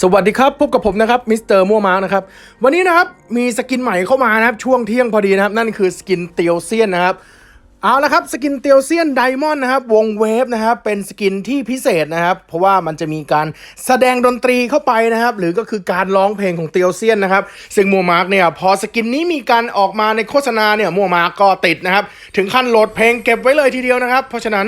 สวัสดีครับ พบกับผมนะครับมิสเตอร์มัวมาร์นะครับ วันนี้นะครับ มีสกินใหม่เข้ามานะครับ ช่วงเที่ยงพอดีนะครับ นั่นคือสกินเตียวเซียนนะครับ เอาละครับสกินเตียวเซียนไดมอนด์นะครับวงเวฟนะครับเป็นสกินที่พิเศษนะครับ เพราะว่ามันจะมีการแสดงดนตรีเข้าไปนะครับ หรือก็คือการร้องเพลงของเตียวเซียนนะครับ ซึ่งมัวมาร์กเนี่ยพอสกินนี้มีการออกมาในโฆษณาเนี่ยมัวมาร์กก็ติดนะครับ ถึงขั้นโหลดเพลงเก็บไว้เลยทีเดียวนะครับ เพราะฉะนั้น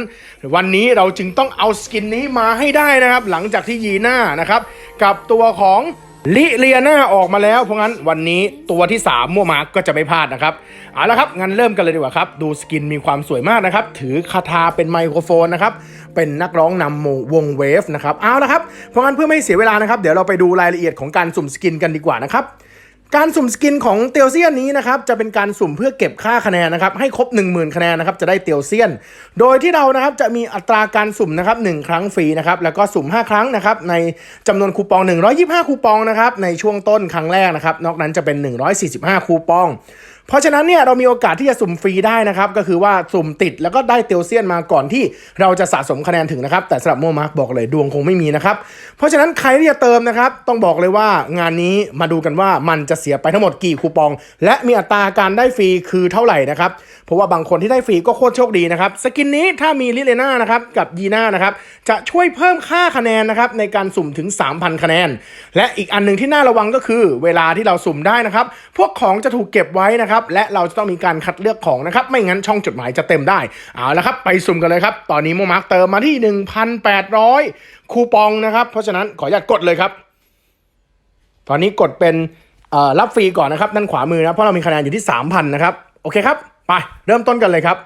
วันนี้เราจึงต้องเอาสกินนี้มาให้ได้นะครับ หลังจากที่ยีน่านะครับกับตัวของ ลิเลียนาออกมาแล้ว เพราะงั้นวันนี้ตัวที่ 3 มั่วมาร์กก็จะไม่พลาดนะครับ เอาละครับ งั้นเริ่มกันเลยดีกว่าครับ ดูสกินมีความสวยมากนะครับ ถือคาถาเป็นไมโครโฟนนะครับ เป็นนักร้องนำวงเวฟนะครับ เอาละครับ เพราะงั้นเพื่อไม่เสียเวลานะครับ เดี๋ยวเราไปดูรายละเอียดของการสุ่มสกินกันดีกว่านะครับ การสุ่มสกินของเตียวเซียนนี้นะครับจะเป็นการสุ่มเพื่อเก็บค่าคะแนนนะครับให้ครบ 10,000 คะแนนนะครับจะได้เตียวเซียน โดยที่เรานะครับจะมีอัตราการสุ่มนะครับ1ครั้งฟรีนะครับแล้วก็สุ่ม 5 ครั้งนะครับในจำนวนคูปอง 125 คูปองนะครับในช่วงต้นครั้งแรกนะครับนอกนั้นจะเป็น 145 คูปอง เพราะฉะนั้นเนี่ยเรามีโอกาสที่จะสุ่มฟรีได้นะครับ ก็คือว่าสุ่มติดแล้วก็ได้เตียวเซียนมาก่อนที่เราจะสะสมคะแนนถึงนะครับ แต่สำหรับโมมาร์กบอกเลยดวงคงไม่มีนะครับ เพราะฉะนั้นใครที่จะเติมนะครับ ต้องบอกเลยว่างานนี้มาดูกันว่ามันจะเสียไปทั้งหมดกี่คูปอง และมีอัตราการได้ฟรีคือเท่าไหร่นะครับ เพราะว่าบางคนที่ได้ฟรีก็โคตรโชคดีนะครับ สกินนี้ถ้ามีลิเลน่านะครับกับยีน่านะครับจะช่วยเพิ่มค่าคะแนนนะครับในการสุ่มถึง 3,000 คะแนน และอีกอันหนึ่งที่น่าระวังก็คือ เวลาที่เราสุ่มได้นะครับ พวกของจะถูกเก็บไว้นะครับและเราจะต้องมีการคัดเลือกของนะครับไม่งั้นช่องจดหมายจะเต็มได้เอาละครับไปสุ่มกันเลยครับตอนนี้โมมาร์กเติมมาที่ 1,800 คูปองนะครับ เพราะฉะนั้นขออนุญาตกดเลยครับ ตอนนี้กดเป็นรับฟรีก่อนนะครับด้านขวามือนะเพราะเรามีคะแนนอยู่ที่ 3,000นะครับโอเคครับไปเริ่มต้นกันเลยครับ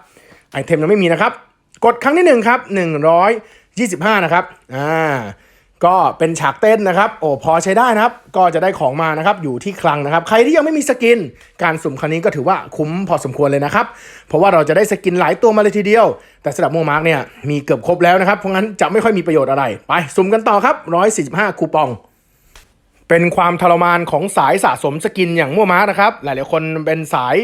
ไอเทมยังไม่มีนะครับ กดครั้งที่1ครับ125 นะครับอ่า ก็เป็นฉากเต้นนะครับ โอ้พอใช้ได้นะครับ ก็จะได้ของมานะครับ อยู่ที่คลังนะครับ ใครที่ยังไม่มีสกิน การสุ่มครั้งนี้ก็ถือว่าคุ้มพอสมควรเลยนะครับ เพราะว่าเราจะได้สกินหลายตัวมาเลยทีเดียว แต่สำหรับโมมาร์กเนี่ยมีเกือบครบแล้วนะครับ เพราะงั้นจะไม่ค่อยมีประโยชน์อะไร ไป สุ่มกันต่อครับ 145 คูปอง เป็นความทรมานของสายสะสมสกินอย่างมัวมาร์กนะครับ หลายๆคนเป็นสาย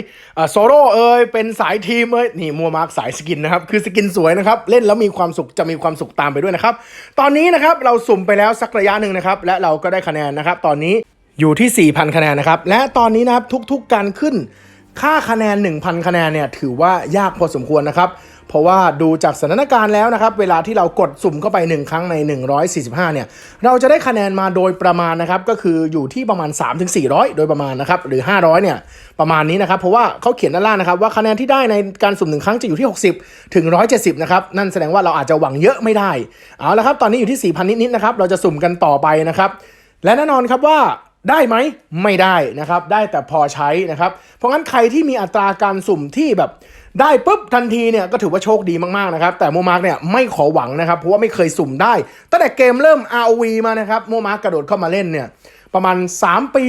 โซโล่เอ่ยเป็นสายทีมเอ้ยนี่มัวมาร์กสายสกินนะครับ คือสกินสวยนะครับ เล่นแล้วมีความสุขจะมีความสุขตามไปด้วยนะครับ ตอนนี้นะครับเราสุ่มไปแล้วสักระยะหนึ่งนะครับ และเราก็ได้คะแนนนะครับ ตอนนี้อยู่ที่ 4,000 คะแนนนะครับ และตอนนี้นะครับทุกๆการขึ้นค่าคะแนน 1,000 คะแนนเนี่ยถือว่ายากพอสมควรนะครับ เพราะว่าดูจากสถานการณ์แล้วนะครับ เวลาที่เรากดสุ่มเข้าไป 1 ครั้งใน 145 เนี่ย เราจะได้คะแนนมาโดยประมาณนะครับ ก็คืออยู่ที่ประมาณ 3-400 โดยประมาณนะครับ หรือ 500 เนี่ย ประมาณนี้นะครับ เพราะว่าเขาเขียนด้านล่างนะครับ ว่าคะแนนที่ได้ในการสุ่มหนึ่งครั้งจะอยู่ที่ 60 ถึง 170 นะครับ นั่นแสดงว่าเราอาจจะหวังเยอะไม่ได้ เอาละครับ ตอนนี้อยู่ที่ 4,000 นิดๆ นะครับ เราจะสุ่มกันต่อไปนะครับ และแน่นอนครับว่าได้ไหมไม่ได้นะครับ ได้แต่พอใช้นะครับ เพราะงั้นใครที่มีอัตราการสุ่มที่แบบ ได้ปุ๊บทันทีเนี่ยก็ถือว่าโชคดีมากๆนะครับแต่โมมาร์กเนี่ยไม่ขอหวังนะครับเพราะว่าไม่เคยสุ่มได้ตั้งแต่เกมเริ่ม ROV มานะครับโมมาร์กกระโดดเข้ามาเล่นเนี่ยประมาณ 3 ปี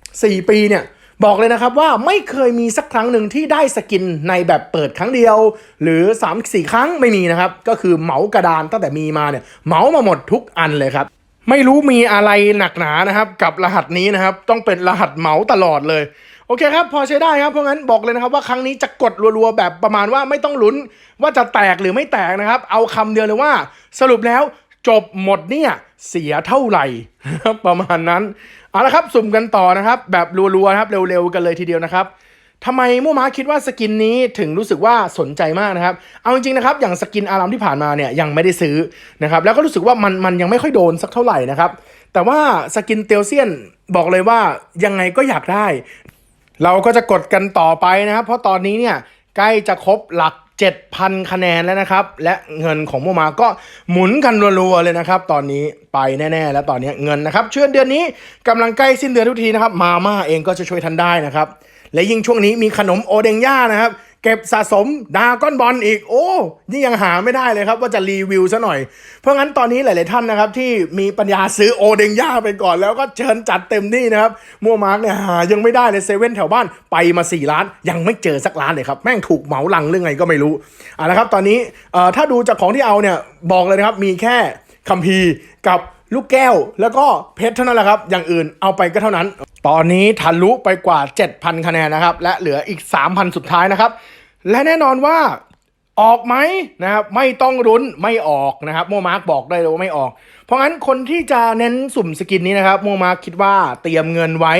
4 ปีเนี่ยบอกเลยนะครับว่าไม่เคยมีสักครั้งหนึ่งที่ได้สกินในแบบเปิดครั้งเดียว หรือ 3 4 ครั้งไม่มีนะครับ ก็คือเหมากระดานตั้งแต่มีมาเนี่ยเหมามาหมดทุกอันเลยครับ ไม่รู้มีอะไรหนักหนานะครับ กับรหัสนี้นะครับ ต้องเป็นรหัสเหมาตลอดเลย โอเคครับ พอใช้ได้ครับ เพราะงั้นบอกเลยนะครับว่าครั้งนี้จะกดรัวๆ แบบประมาณว่าไม่ต้องลุ้นว่าจะแตกหรือไม่แตกนะครับ เอาคำเดียวเลยว่า สรุปแล้วจบหมดเนี่ยเสียเท่าไหร่ประมาณนั้นเอาละครับสุ่มกันต่อนะครับ แบบรัวๆครับเร็วๆกันเลยทีเดียวนะครับทำไมมู่ม้าคิดว่าสกินนี้ถึงรู้สึกว่าสนใจมากนะครับ เอาจริงๆนะครับ อย่างสกินอารามที่ผ่านมาเนี่ยยังไม่ได้ซื้อนะครับ แล้วก็รู้สึกว่ามันมันยังไม่ค่อยโดนสักเท่าไหร่นะครับ แต่ว่าสกินเตียวเซียนบอกเลยว่ายังไงก็อยากได้ เราก็จะกดกันต่อไปนะครับ เพราะตอนนี้เนี่ยใกล้จะครบหลัก 7,000 คะแนนแล้วนะครับ และเงินของโมมาก็หมุนกันรัวๆเลยนะครับ ตอนนี้ไปแน่ๆ แล้วตอนนี้เงินนะครับเชื่อเดือนนี้กำลังใกล้สิ้นเดือนทุกทีนะครับ มาม่าเองก็จะช่วยทันได้นะครับ และยิ่งช่วงนี้มีขนมโอเดงย่านะครับ เก็บสะสมดาก้อนบอลอีกโอ้นี่ยังหาไม่ได้เลยครับว่าจะรีวิวซะหน่อย เพราะงั้นตอนนี้หลาย ๆ ท่านนะครับ ที่มีปัญญาซื้อโอเดงย่าไปก่อนแล้วก็เชิญจัดเต็มที่นะครับมัวมาร์กเนี่ยหายังไม่ได้เลยเซเว่นแถวบ้านไปมา 4 ล้าน ยังไม่เจอสักร้านเลยครับ แม่งถูกเหมาลังเรื่องไงก็ไม่รู้อะนะครับตอนนี้ถ้าดูจากของที่เอาเนี่ยบอกเลยนะครับมีแค่คัมภีร์กับลูกแก้วแล้วก็เพชรเท่านั้นแหละครับ อย่างอื่นเอาไปก็เท่านั้น ตอนนี้ทะลุไปกว่า 7,000 คะแนนนะครับ และเหลืออีก 3,000 สุดท้ายนะครับ และแน่นอนว่าออกไหมนะครับไม่ต้องรุ้นไม่ออกนะครับโมมาร์กบอกได้เลยว่าไม่ออก เพราะงั้นคนที่จะเน้นสุ่มสกินนี้นะครับโมมาร์กคิดว่าเตรียมเงินไว้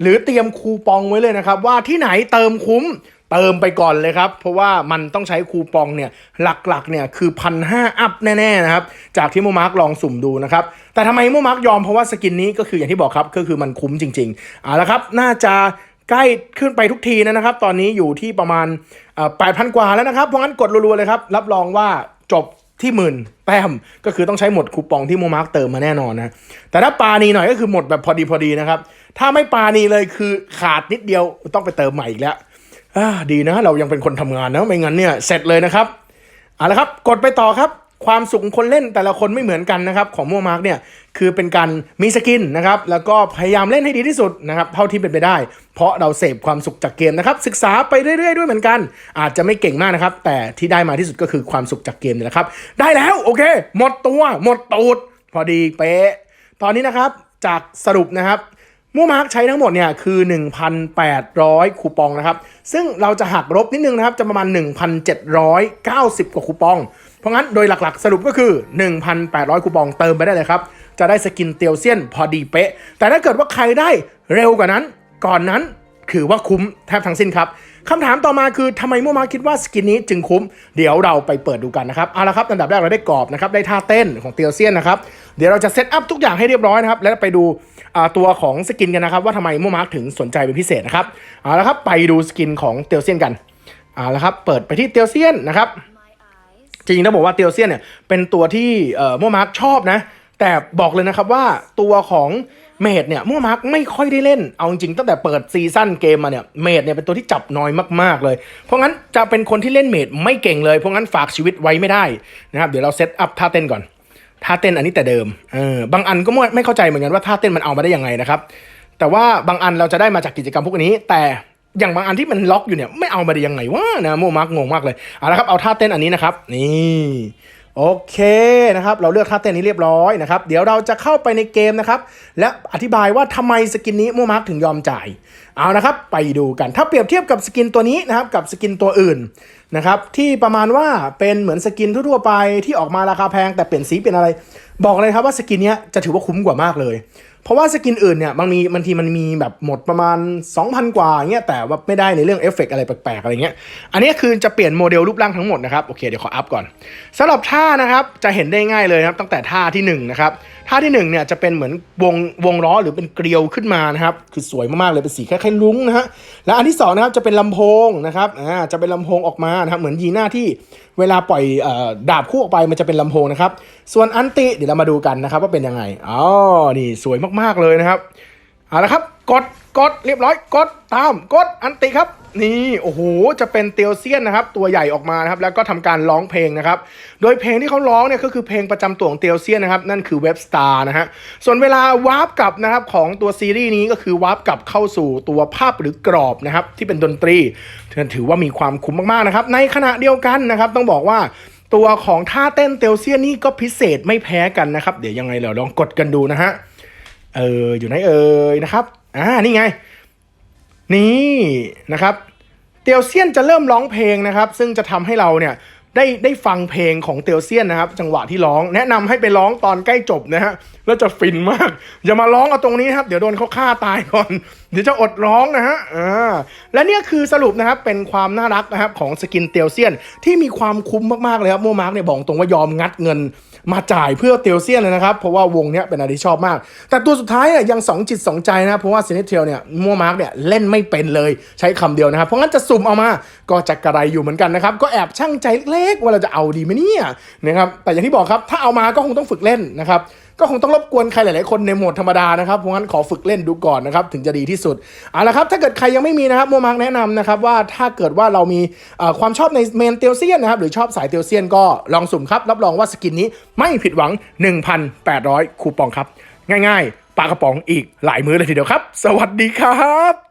หรือเตรียมคูปองไว้เลยนะครับ ว่าที่ไหนเติมคุ้มเติมไปก่อนเลยครับ เพราะว่ามันต้องใช้คูปองเนี่ยหลักๆเนี่ยคือพันห้าอัพแน่ๆนะครับจากที่โมมาร์กลองสุ่มดูนะครับแต่ทำไมโมมาร์กยอมเพราะว่าสกินนี้ก็คืออย่างที่บอกครับก็คือมันคุ้มจริงๆเอาละครับน่าจะ ใกล้ขึ้นไปทุกทีนะครับ ตอนนี้อยู่ที่ประมาณแปดพันกว่าแล้วนะครับ เพราะงั้นกดรัวๆเลยครับ รับรองว่าจบที่หมื่นแต้มก็คือต้องใช้หมดคูปองที่โมมาร์กเติมมาแน่นอนนะ แต่ถ้าปานีหน่อยก็คือหมดแบบพอดีพอดีนะครับ ถ้าไม่ปานีเลยคือขาดนิดเดียวต้องไปเติมใหม่อีกแล้วดีนะ เรายังเป็นคนทำงานนะไม่งั้นเนี่ยเสร็จเลยนะครับเอาละครับ กดไปต่อครับ ความสุขคนเล่นแต่ละคนไม่เหมือนกันนะครับของโมมาร์กเนี่ยคือเป็นการมีสกินนะครับแล้วก็พยายามเล่นให้ดีที่สุดนะครับเท่าที่เป็นไปได้ เพราะเราเสพความสุขจากเกมนะครับศึกษาไปเรื่อยๆด้วยเหมือนกัน อาจจะไม่เก่งมากนะครับแต่ที่ได้มาที่สุดก็คือความสุขจากเกมนี่แหละครับได้แล้วโอเค หมดตัวหมดตูดพอดีเป๊ะตอนนี้นะครับจากสรุปนะครับมูมาร์กใช้ทั้งหมดเนี่ยคือ 1,800 คูปองนะครับ ซึ่งเราจะหักลบนิดนึงนะครับ จะประมาณ 1,790 กว่าคูปอง เพราะงั้นโดยหลักๆ สรุปก็คือ 1,800 คูปองเติมไปได้เลยครับ จะได้สกินเตียวเซียนพอดีเป๊ะ แต่ถ้าเกิดว่าใครได้เร็วกว่านั้น ก่อนนั้นถือว่าคุ้มแทบทั้งสิ้นครับคำถามต่อมาคือทำไมมูมาคิดว่าสกินนี้จึงคุ้ม เดี๋ยวเราไปเปิดดูกันนะครับเอาละครับอันดับแรกเราได้กรอบนะครับได้ท่าเต้นของเตียวเซียนนะครับเดี๋ยวเราจะเซตอัพทุกอย่างให้เรียบร้อยนะครับแล้วไปดูตัวของสกินกันนะครับว่าทำไมมูมาถึงสนใจเป็นพิเศษนะครับเอาละครับไปดูสกินของเตียวเซียนกันเอาละครับเปิดไปที่เตียวเซียนนะครับ จริงๆต้องบอกว่าเตียวเซียนเนี่ยเป็นตัวที่เอ่อโมมาร์กชอบนะ แต่บอกเลยนะครับว่าตัวของเมดเนี่ยโมมาร์กไม่ค่อยได้เล่น เอาจริงๆตั้งแต่เปิดซีซั่นเกมมาเนี่ยเมดเนี่ยเป็นตัวที่จับน้อยมากๆเลย เพราะงั้นจะเป็นคนที่เล่นเมดไม่เก่งเลย เพราะงั้นฝากชีวิตไว้ไม่ได้นะครับเดี๋ยวเราเซตอัพท่าเต้นก่อนท่าเต้นอันนี้แต่เดิมเออบางอันก็ไม่เข้าใจเหมือนกันว่าท่าเต้นมันเอามาได้ยังไงนะครับแต่ว่าบางอันเราจะได้มาจากกิจกรรมพวกนี้แต่ อย่างบางอันที่มันล็อกอยู่เนี่ยไม่เอามาได้ยังไงวะนะโมมาร์กงงมากเลยเอาละครับเอาท่าเต้นอันนี้นะครับ นี่โอเคนะครับ เราเลือกท่าเต้นนี้เรียบร้อยนะครับ เดี๋ยวเราจะเข้าไปในเกมนะครับ และอธิบายว่าทำไมสกินนี้โมมาร์กถึงยอมจ่าย เอานะครับ ไปดูกันถ้าเปรียบเทียบกับสกินตัวนี้นะครับ กับสกินตัวอื่นนะครับ ที่ประมาณว่าเป็นเหมือนสกินทั่วๆไปที่ออกมาราคาแพงแต่เปลี่ยนสีเป็นอะไร บอกเลยครับว่าสกินเนี้ยจะถือว่าคุ้มกว่ามากเลย เพราะว่าสกินอื่นเนี่ยบางมีบางทีมันมีแบบหมดประมาณ 2,000 กว่าเงี้ยแต่ว่าไม่ได้ในเรื่องเอฟเฟกต์อะไรแปลกๆอะไรเงี้ยอันนี้คือจะเปลี่ยนโมเดลรูปร่างทั้งหมดนะครับโอเคเดี๋ยวขออัพก่อนสำหรับท่านะครับจะเห็นได้ง่ายเลยครับตั้งแต่ท่าที่1นะครับท่าที่1เนี่ยจะเป็นเหมือนวงวงล้อหรือเป็นเกลียวขึ้นมานะครับคือสวยมากๆเลยเป็นสีคล้ายๆลุ้งนะฮะและอันที่2นะครับจะเป็นลำโพงนะครับอ่าจะเป็นลำโพงออกมานะครับเหมือนยีหน้าที่ เวลาปล่อยอดาบคู่ออกไปมันจะเป็นลำโพงนะครับ ส่วนอันติเดี๋ยวเรามาดูกันนะครับว่าเป็นยังไงอ๋อนี่สวยมากๆเลยนะครับ เอาละครับ กดกดเรียบร้อย กดตามกดอันติครับ นี่โอ้โหจะเป็นเตียวเซียนนะครับ ตัวใหญ่ออกมานะครับ แล้วก็ทำการร้องเพลงนะครับ โดยเพลงที่เขาร้องเนี่ยก็คือเพลงประจำตัวของเตียวเซียนนะครับ นั่นคือเว็บสตาร์นะฮะส่วนเวลาวาร์ปกลับนะครับของตัวซีรีส์นี้ก็คือวาร์ปกลับเข้าสู่ตัวภาพหรือกรอบนะครับ ที่เป็นดนตรีถือว่ามีความคุ้มมากๆนะครับ ในขณะเดียวกันนะครับ ต้องบอกว่าตัวของท่าเต้นเตียวเซียนนี่ก็พิเศษไม่แพ้กันนะครับ เดี๋ยวยังไงเราลองกดกันดูนะฮะ เอออยู่ไหนเอ่ยนะครับอ่านี่ไง นี่นะครับเตียวเซียนจะเริ่มร้องเพลงนะครับ ซึ่งจะทำให้เราเนี่ยได้ได้ฟังเพลงของเตียวเซียนนะครับ จังหวะที่ร้องแนะนำให้ไปร้องตอนใกล้จบนะฮะแล้วจะฟินมาก อย่ามาร้องเอาตรงนี้นะครับ เดี๋ยวโดนเขาฆ่าตายก่อน เดี๋ยวจะอดร้องนะฮะอ่าและเนี่ยคือสรุปนะครับเป็นความน่ารักนะครับของสกินเตียวเซียนที่มีความคุ้มมากๆเลยครับโมมาร์กเนี่ยบอกตรงว่ายอมงัดเงินมาจ่ายเพื่อเตียวเซียนเลยนะครับ เพราะว่าวงเนี้ยเป็นอะไรที่ชอบมาก แต่ตัวสุดท้ายเนี่ยยังสองจิตสองใจนะ เพราะว่าเซนิเทลเนี่ยมัวมาร์กเนี่ยเล่นไม่เป็นเลยใช้คำเดียวนะครับ เพราะงั้นจะสุ่มเอามาก็จะกระไรอยู่เหมือนกันนะครับ ก็แอบช่างใจเล็กๆว่าเราจะเอาดีไหมเนี่ยนะครับแต่อย่างที่บอกครับถ้าเอามาก็คงต้องฝึกเล่นนะครับ ก็คงต้องรบกวนใครหลาย ๆ คนในโหมดธรรมดานะครับ เพราะงั้นขอฝึกเล่นดูก่อนนะครับ ถึงจะดีที่สุดเอาละครับ ถ้าเกิดใครยังไม่มีนะครับโมมาร์กแนะนำนะครับว่าถ้าเกิดว่าเรามีความชอบในเมนเตียวเซียนนะครับ หรือชอบสายเตียวเซียนก็ลองสุ่มครับ รับรองว่าสกินนี้ไม่ผิดหวัง 1,800 คูปองครับ ง่าย ๆ ปลากระป๋องอีกหลายมื้อเลยทีเดียวครับ สวัสดีครับ